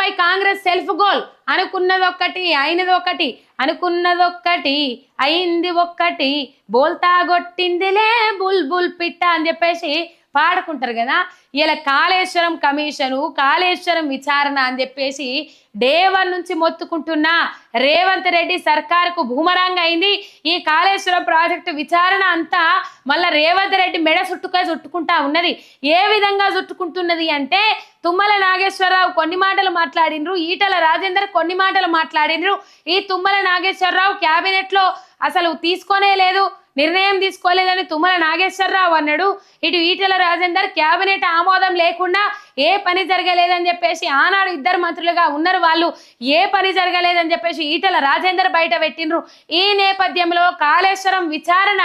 పై Congress self goal. అనుకున్నది ఒక్కటి అయినది ఒకటి అనుకున్నది ఒక్కటి అయింది ఒక్కటి. బోల్తా కొట్టిందిలే బుల్ బుల్ పిట్ట అని చెప్పేసి పాడుకుంటారు కదా? ఇలా కాళేశ్వరం కమిషను కాళేశ్వరం విచారణ అని చెప్పేసి డే వన్ నుంచి మొత్తుకుంటున్నా రేవంత్ రెడ్డి సర్కారుకు భూమరంగా అయింది. ఈ కాళేశ్వరం ప్రాజెక్టు విచారణ అంతా మళ్ళా రేవంత్ రెడ్డి మెడ చుట్టుగా చుట్టుకుంటా ఉన్నది. ఏ విధంగా చుట్టుకుంటున్నది అంటే తుమ్మల నాగేశ్వరరావు కొన్ని మాటలు మాట్లాడిండ్రు ఈటల రాజేందర్ కొన్ని మాటలు మాట్లాడిండ్రు ఈ తుమ్మల నాగేశ్వరరావు క్యాబినెట్లో అసలు తీసుకోనే లేదు. నిర్ణయం తీసుకోలేదని తుమ్మల నాగేశ్వరరావు అన్నాడు. ఇటు ఈటల రాజేందర్ క్యాబినెట్ ఆమోదం లేకుండా ఏ పని జరగలేదని చెప్పేసి ఆనాడు ఇద్దరు మంత్రులుగా ఉన్నారు వాళ్ళు. ఏ పని జరగలేదని చెప్పేసి ఈటల రాజేందర్ బయట పెట్టిండ్రు. ఈ నేపథ్యంలో కాళేశ్వరం విచారణ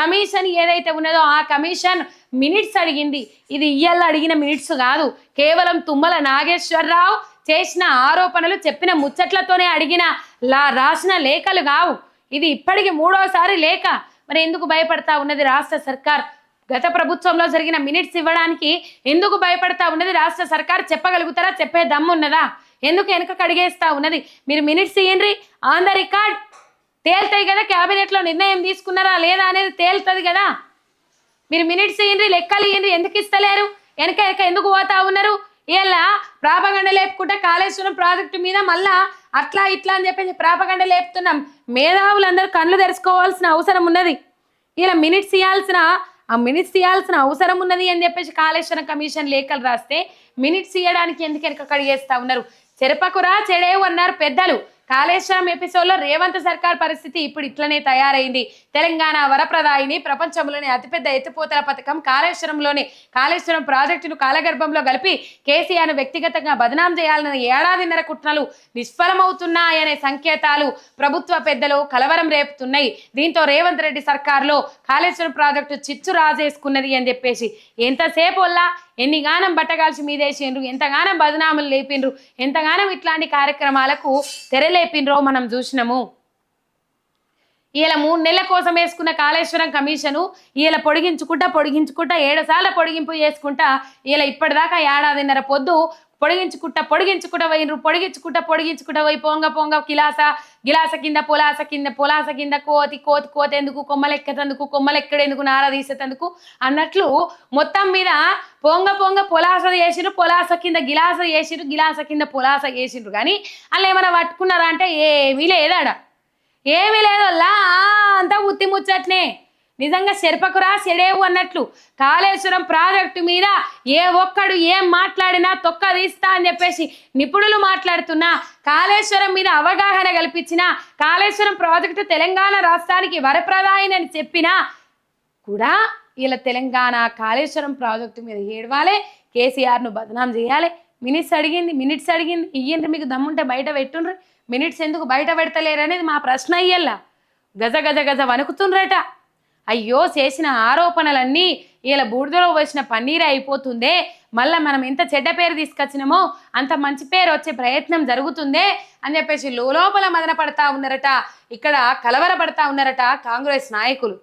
కమిషన్ ఏదైతే ఉన్నదో ఆ కమిషన్ మినిట్స్ అడిగింది. ఇది ఇయ్యాల అడిగిన మినిట్స్ కాదు. కేవలం తుమ్మల నాగేశ్వరరావు చేసిన ఆరోపణలు చెప్పిన ముచ్చట్లతోనే అడిగిన లా రాసిన లేఖలు కావు. ఇది ఇప్పటికి మూడోసారి లేఖ. మరి ఎందుకు భయపడతా ఉన్నది రాష్ట్ర సర్కార్? గత ప్రభుత్వంలో జరిగిన మినిట్స్ ఇవ్వడానికి ఎందుకు భయపడతా ఉన్నది రాష్ట్ర సర్కార్? చెప్పగలుగుతారా? చెప్పే దమ్మున్నదా ఎందుకు వెనుక కడిగేస్తా ఉన్నది? మీరు మినిట్స్ ఇయ్యండి. On the record. తేల్తాయి కదా క్యాబినెట్లో నిర్ణయం తీసుకున్నారా లేదా అనేది తేలుతుంది కదా. మీరు మినిట్స్ ఇయ్యండి లెక్కలు ఇయ్యండి. ఎందుకు ఇస్తలేరు? వెనక వెనక ఎందుకు పోతా ఉన్నారు? ఇలా ప్రాపగండ లేపుకుంటే కాళేశ్వరం ప్రాజెక్టు మీద మళ్ళా అట్లా ఇట్లా అని చెప్పేసి ప్రాపగండ లేపుతున్నాం. మేధావులందరూ కళ్ళు తెరుచుకోవాల్సిన అవసరం ఉన్నది. ఇలా మినిట్స్ ఇవ్వాల్సిన ఆ మినిట్స్ ఇవ్వాల్సిన అవసరం ఉన్నది అని చెప్పేసి కాళేశ్వరం కమిషన్ లేఖలు రాస్తే మినిట్స్ ఇవ్వడానికి ఎందుకు వెనక కడిగేస్తా ఉన్నారు? చెరపకురా చెడేవు అన్నారు పెద్దలు. కాళేశ్వరం ఎపిసోడ్లో రేవంత్ సర్కార్ పరిస్థితి ఇప్పుడు ఇట్లనే తయారైంది. తెలంగాణ వరప్రదాయిని ప్రపంచంలోని అతిపెద్ద ఎత్తిపోతల పథకం కాళేశ్వరంలోని. కాళేశ్వరం ప్రాజెక్టును కాలగర్భంలో కలిపి కేసీఆర్ను వ్యక్తిగతంగా బదనాం చేయాలన్న ఏడాదిన్నర కుట్రలు నిష్ఫలమవుతున్నాయనే సంకేతాలు ప్రభుత్వ పెద్దలు కలవరం రేపుతున్నాయి. దీంతో రేవంత్ రెడ్డి సర్కార్లో కాళేశ్వరం ప్రాజెక్టు చిచ్చు రాజేసుకున్నది అని చెప్పేసి. ఎంతసేపు వల్ల ఎన్ని గానం బట్టగాల్చి మీదేసిండ్రు ఎంతగానం బదనాములు లేపిండ్రు? ఎంతగానం ఇట్లాంటి కార్యక్రమాలకు తెరలేపిండ్రో మనం చూసినాము? ఇలా మూడు నెలల కోసం వేసుకున్న కాళేశ్వరం కమిషను ఇలా పొడిగించుకుంటా పొడిగించుకుంటా ఏడుసార్లు పొడిగింపు చేసుకుంటా ఇలా ఇప్పటిదాకా ఏడాదిన్నర పొద్దు పొడిగించుకుంటా పొడిగించుకుంటా పోయినరు పొడిగించుకుంటా పొడిగించుకుంటా పోయి పొంగ పొంగ గిలాస గిలాస కింద పొలాస కింద పొలాస కింద కోతి కోతి కోతి ఎందుకు కొమ్మలెక్కేందుకు కొమ్మలెక్కడేందుకు నార తీసేటందుకు అన్నట్లు మొత్తం మీద పొంగ పొంగ పొలాస చేసిరు పొలాస కింద గిలాస చేసిరు గిలాస కింద పొలాస చేసిండ్రు కానీ అలా ఏమైనా పట్టుకున్నారా అంటే ఏమీ లేదాడా. ఏమీ లేదు అంతా ఉత్తి ముచ్చట్నే. నిజంగా శర్పకురా చెడేవు అన్నట్లు కాళేశ్వరం ప్రాజెక్టు మీద ఏ ఒక్కడు ఏం మాట్లాడినా తొక్క తీస్తా అని చెప్పేసి నిపుణులు మాట్లాడుతున్నా కాళేశ్వరం మీద అవగాహన కల్పించిన కాళేశ్వరం ప్రాజెక్టు తెలంగాణ రాష్ట్రానికి వరప్రదాయనని చెప్పినా కూడా ఇలా తెలంగాణ కాళేశ్వరం ప్రాజెక్టు మీద ఏడవాలే కేసీఆర్ను బదనాం చేయాలి. మినిట్స్ అడిగింది మినిట్స్ అడిగింది. ఇయ్యండి మీకు దమ్ముంటే బయట పెట్టుండ్రి. మినిట్స్ ఎందుకు బయట పెడతలేరనేది మా ప్రశ్న అయ్యల్లా. గజ గజ గజ వణుకుతుండ్రట. అయ్యో చేసిన ఆరోపణలన్నీ ఇలా బూడిదలో వచ్చిన పన్నీరే అయిపోతుందే. మళ్ళీ మనం ఎంత చెడ్డ పేరు తీసుకొచ్చినామో అంత మంచి పేరు వచ్చే ప్రయత్నం జరుగుతుందే అని చెప్పేసి లోపల మదన పడతా ఉన్నారట. ఇక్కడ కలవరపడతా ఉన్నారట కాంగ్రెస్ నాయకులు.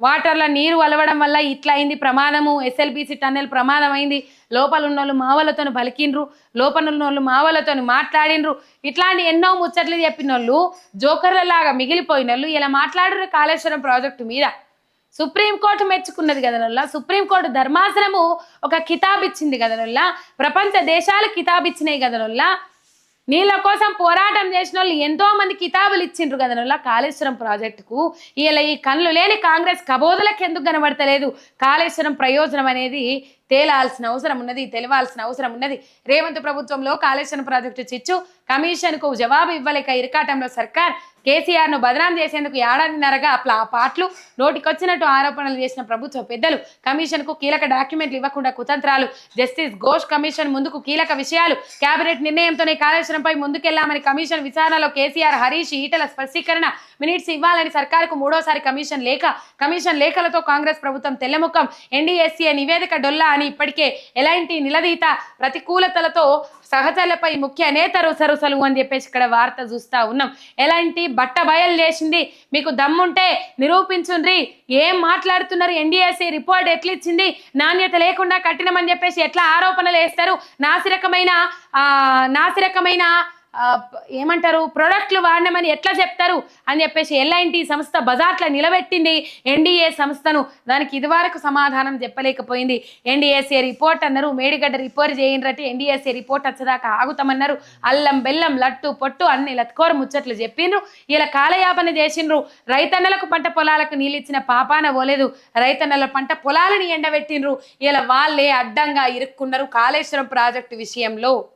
వాటర్లో నీరు అలవడం వల్ల ఇట్లా అయింది ప్రమాదము. ఎస్ఎల్బిసి టన్నెల్ ప్రమాదం అయింది లోపల ఉన్న వాళ్ళు మావలతో పలికిండ్రు లోపల ఉన్న వాళ్ళు మావలతో మాట్లాడిండ్రు. ఇట్లాంటి ఎన్నో ముచ్చట్లు చెప్పిన వాళ్ళు జోకర్లలాగా మిగిలిపోయిన వాళ్ళు ఇలా మాట్లాడరు కాళేశ్వరం ప్రాజెక్టు మీద. సుప్రీంకోర్టు మెచ్చుకున్నది కదా సుప్రీంకోర్టు ధర్మాసనము ఒక కితాబిచ్చింది ఇచ్చింది ప్రపంచ దేశాలు కితాబిచ్చినాయి ఇచ్చినాయి నీళ్ళ కోసం పోరాటం చేసిన వాళ్ళు ఎంతో మంది కితాబులు ఇచ్చిండ్రు కదా నొల్ల కాళేశ్వరం ప్రాజెక్టుకు. ఇలా ఈ కళ్ళు లేని కాంగ్రెస్ కబోదులకు ఎందుకు కనబడతలేదు? కాళేశ్వరం ప్రయోజనం అనేది తేలాల్సిన అవసరం ఉన్నది తెలవాల్సిన అవసరం ఉన్నది. రేవంత్ ప్రభుత్వంలో కాళేశ్వరం ప్రాజెక్టు చిచ్చు. కమిషన్కు జవాబు ఇవ్వలేక ఇరకాటంలో సర్కార్ కేసీఆర్ను బదనాం చేసేందుకు ఏడాదిన్నరగా అట్లా ఆ పాటలు. నోటికొచ్చినట్టు ఆరోపణలు చేసిన ప్రభుత్వ పెద్దలు కమిషన్కు కీలక డాక్యుమెంట్లు ఇవ్వకుండా కుతంత్రాలు. జస్టిస్ ఘోష్ కమిషన్ ముందుకు కీలక విషయాలు. కేబినెట్ నిర్ణయంతోనే కాళేశ్వరంపై ముందుకెళ్ళామని కమిషన్ విచారణలో కేసీఆర్ హరీష్ ఈటల స్పష్టీకరణ మినిట్స్ ఇవ్వాలని సర్కారుకు మూడోసారి కమిషన్ లేఖ. కమిషన్ లేఖలతో కాంగ్రెస్ ప్రభుత్వం తెల్లముఖం. ఎన్డీఎస్సీ నివేదిక డొల్లా అని ఇప్పటికే ఎలాంటి నిలదీత ప్రతికూలతలతో సహచరులపై ముఖ్య నేత రుసరుసలు అని చెప్పేసి ఇక్కడ వార్త చూస్తా ఉన్నాం. ఎలాంటి బట్ట బయలు చేసింది మీకు దమ్ముంటే నిరూపించుండ్రి. ఏం మాట్లాడుతున్నారు? ఎన్డీఎస్సీ రిపోర్ట్ ఎట్లా ఇచ్చింది నాణ్యత లేకుండా కట్టినమని చెప్పేసి ఎట్లా ఆరోపణలు వేస్తారు? నాసిరకమైన నాసిరకమైన ఏమంటారు? ప్రొడక్ట్లు వాడినామని ఎట్లా చెప్తారు? అని చెప్పేసి ఎల్ఐన్టీ సంస్థ బజార్లో నిలబెట్టింది ఎన్డీఏ సంస్థను. దానికి ఇదివరకు సమాధానం చెప్పలేకపోయింది. ఎన్డీఎస్ఏ రిపోర్ట్ అన్నారు. మేడిగడ్డ రిపోర్ట్ చేయండి ఎన్డీఎస్ఏ రిపోర్ట్ వచ్చేదాకా ఆగుతామన్నారు. అల్లం బెల్లం లట్టు పొట్టు అన్ని లత్కోర ముచ్చట్లు చెప్పిండ్రు ఇలా కాలయాపన చేసిండ్రు. రైతన్నలకు పంట పొలాలకు నీళ్ళు ఇచ్చిన పాపాన పోలేదు. రైతన్నల పంట పొలాలని ఎండబెట్టిండ్రు. ఇలా వాళ్ళే అడ్డంగా ఇరుక్కున్నారు కాళేశ్వరం ప్రాజెక్టు విషయంలో.